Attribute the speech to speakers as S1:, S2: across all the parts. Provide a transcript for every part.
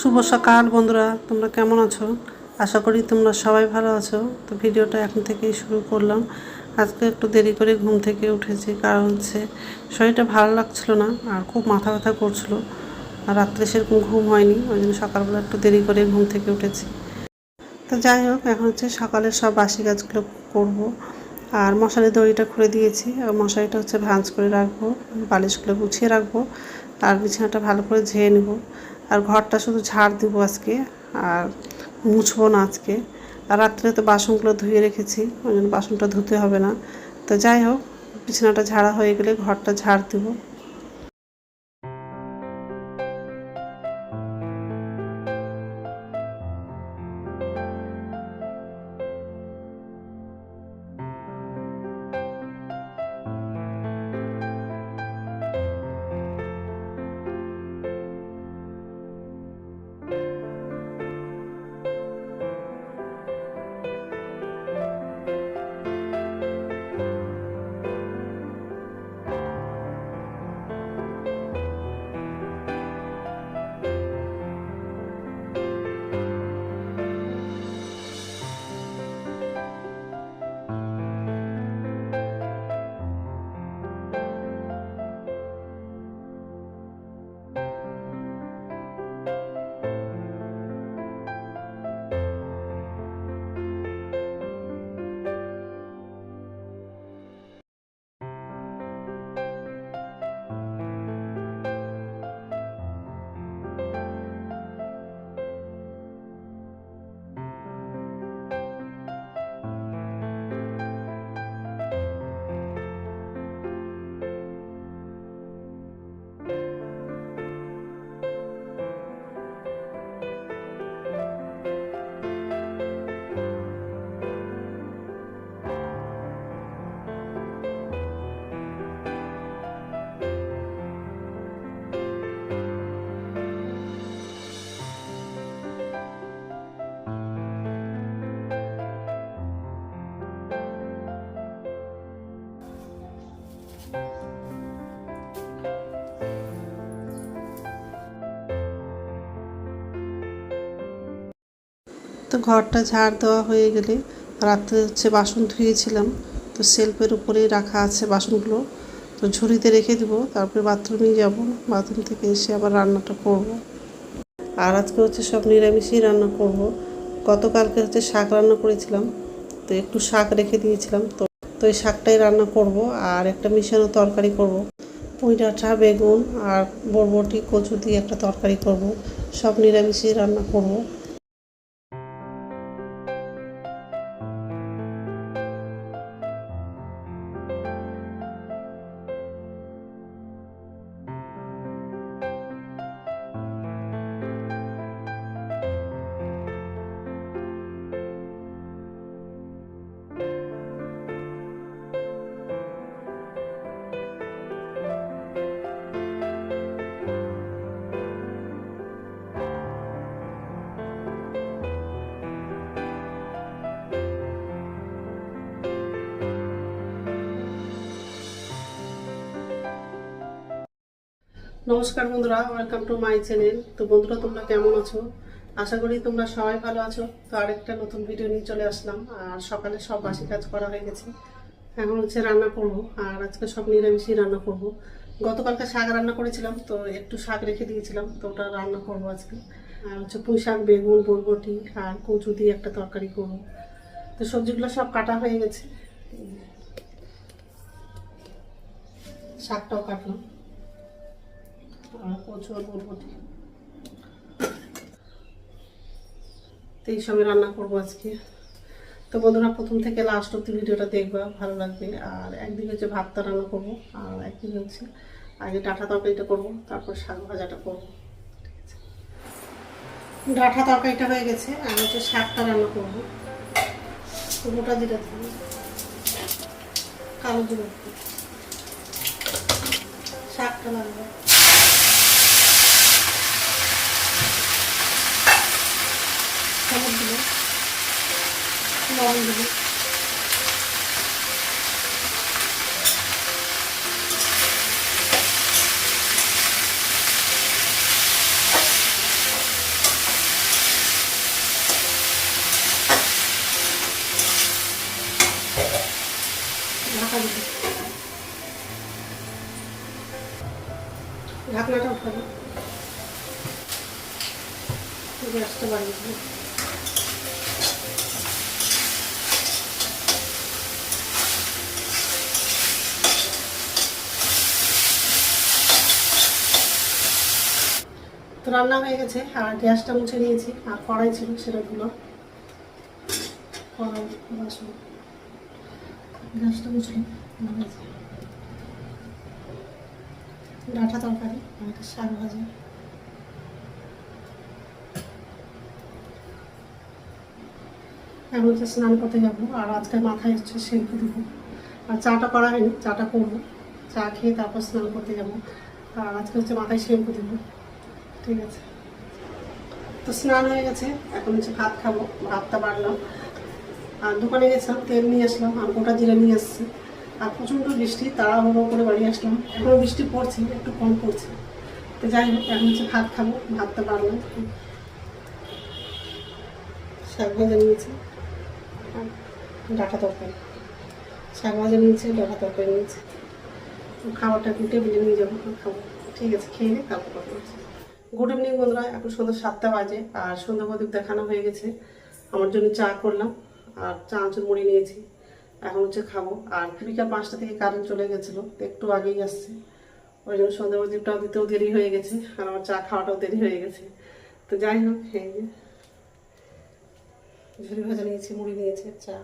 S1: শুভ সকাল বন্ধুরা, তোমরা কেমন আছো? আশা করি তোমরা সবাই ভালো আছো। তো ভিডিওটা এখন থেকেই শুরু করলাম। আজকে একটু দেরি করে ঘুম থেকে উঠেছি, কারণ হচ্ছে শরীরটা ভালো লাগছিল না, আর খুব মাথা ব্যথা করছিল। আর রাত্রে সেরকম ঘুম হয়নি, ওই জন্য সকালবেলা একটু দেরি করে ঘুম থেকে উঠেছি। তো যাই হোক, এখন হচ্ছে সকালের সব বাসি গাছগুলো করব। আর মশারি দড়িটা খুলে দিয়েছি, আর মশারিটা হচ্ছে ভাঁজ করে রাখব, বালিশগুলো গুছিয়ে রাখব আর বিছানাটা ভালো করে ঝেয়ে নেব। আর ঘরটা শুধু ঝাড় দিব আজকে আর মুছবো না আজকে। আর রাত্রে তো বাসনগুলো ধুয়ে রেখেছি, ওই জন্য বাসনটা ধুতে হবে না। তো যাই হোক, বিছানাটা ঝাড়া হয়ে গেলে ঘরটা ঝাড় দেবো। তো ঘরটা ঝাড় দেওয়া হয়ে গেলে রাত্রে হচ্ছে বাসন ধুয়েছিলাম, তো সেলফের উপরেই রাখা আছে বাসনগুলো তো ঝুড়িতে রেখে দিব, তারপরে বাথরুমেই যাব, বাথরুম থেকে এসে আবার রান্নাটা করব। আর আজকে হচ্ছে সব নিরামিষই রান্না করব। গতকালকে হচ্ছে শাক রান্না করেছিলাম, তো একটু শাক রেখে দিয়েছিলাম, তো তো এই শাকটাই রান্না করব আর একটা মিশানো তরকারি করব। পুঁই ডাঁটা বেগুন আর বরবটি, কচু দিয়ে একটা তরকারি করব। সব নিরামিষই রান্না করব। নমস্কার বন্ধুরা ওয়েলকাম টু মাই চ্যানেল তো বন্ধুরা, তোমরা কেমন আছো? আশা করি তোমরা সবাই ভালো আছো। তো আরেকটা নতুন ভিডিও নিয়ে চলে আসলাম। আর সকালে সব বাসি কাজ করা হয়ে গেছে। এখন হচ্ছে রান্না করব, আর আজকে সব নিরামিষই রান্না করব। গতকালকে শাক রান্না করেছিলাম, তো একটু শাক রেখে দিয়েছিলাম, তো ওটা রান্না করব আজকে। আর হচ্ছে পুঁই শাক, বেগুন, বরবটি, আর কচু দিয়ে একটা তরকারি করব। তো সবজিগুলো সব কাটা হয়ে গেছে। শাকটাও কাটলাম। তো এইসবই রান্না করব আজকে। তো বন্ধুরা, প্রথম থেকে লাস্ট অব্দি ভিডিওটা দেখবা, ভালো লাগবে। আর একদিকে হচ্ছে ভাতটা রান্না করব, আর একদিকে হচ্ছে আগে ডাঁটা তরকারিটা করব, তারপর শাক ভাজাটা করব। ডাঁটা তরকারিটা হয়ে গেছে, আর হচ্ছে শাকটা রান্না করব। গোটা জিরা দিয়ে। কালো জিরা শাকটা রান্না হলুদ দিল লবণ দিল। ঢাকা দিবি ঢাকনাটা উঠাবি গ্যাসটা বাড়িয়ে দিবি তো রান্না হয়ে গেছে, আর গ্যাসটা মুছে নিয়েছি, আর কড়াই ছিল সেটা ধুলো। কড়াই গ্যাসটা হয়েছে। ডাঁটা তরকারি, আর শাক ভাজা। এখন হচ্ছে স্নান করতে যাব, আর আজকে মাথায় হচ্ছে শ্যাম্পু দেবো আর চাটা করা হয়নি, চাটা করব। চা খেয়ে তারপর স্নান করতে যাব। আর আজকে হচ্ছে মাথায় শ্যাম্পু দেবো ঠিক আছে। তো স্নান হয়ে গেছে, এখন হচ্ছে ভাত খাব, ভাতটা বাড়লাম। আর দোকানে গেছিলাম, তেল নিয়ে আসলাম, আর গোটা জিরে নিয়ে আসছি আর প্রচণ্ড বৃষ্টি, তাড়াহুড়ো করে বাড়ি আসলাম। এখনও বৃষ্টি পড়ছে, একটু কম পড়ছে। তো যাই হোক, এখন হচ্ছে ভাত খাব, ভাতটা বাড়লাম। শাক ভাজা নিয়েছি, ডাটা তরকারি। শাক ভাজা নিয়েছি, ডাটা তরকারি নিয়েছি। খাবারটা একটু টেবিলে নিয়ে যাব, খাব। ঠিক আছে, খেয়ে নিই তারপর কথা গুড ইভিনিং বন্ধুরা। এখন সন্ধ্যা সাতটা বাজে, আর সন্ধ্যা প্রদীপ দেখানো হয়ে গেছে। আমার জন্য চা করলাম, আর চা আঁচুর মুড়ি নিয়েছি। এখন হচ্ছে খাব। আর বিকাল পাঁচটা থেকে কারেন্ট চলে গেছিল একটু আগেই আসছে। ওই জন্য সন্ধ্যা প্রদীপটাও দিতেও দেরি হয়ে গেছে, আর আমার চা খাওয়াটাও দেরি হয়ে গেছে। তো যাই হোক, এই যে ঝুড়ি ভাজা নিয়েছি, মুড়ি নিয়েছে চা।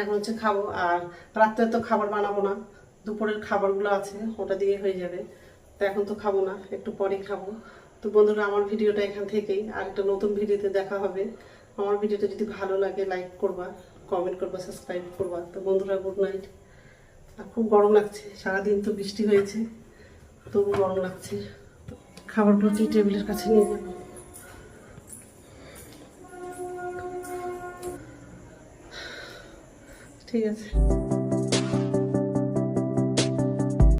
S1: এখন হচ্ছে খাব, আর রাত্রে তো খাবার বানাবো না, দুপুরের খাবারগুলো আছে, ওটা দিয়ে হয়ে যাবে। এখন তো খাব না, একটু পরেই খাব। তো বন্ধুরা, আমার ভিডিওটা এখান থেকেই। আর একটা নতুন ভিডিওতে দেখা হবে। আমার ভিডিওটা যদি ভালো লাগে লাইক করবা কমেন্ট করবা সাবস্ক্রাইব করবা। তো বন্ধুরা গুড নাইট আর খুব গরম লাগছে, সারাদিন তো বৃষ্টি হয়েছে, তবু গরম লাগছে। খাবারগুলো টি টেবিলের কাছে নিয়ে যাব? ঠিক আছে।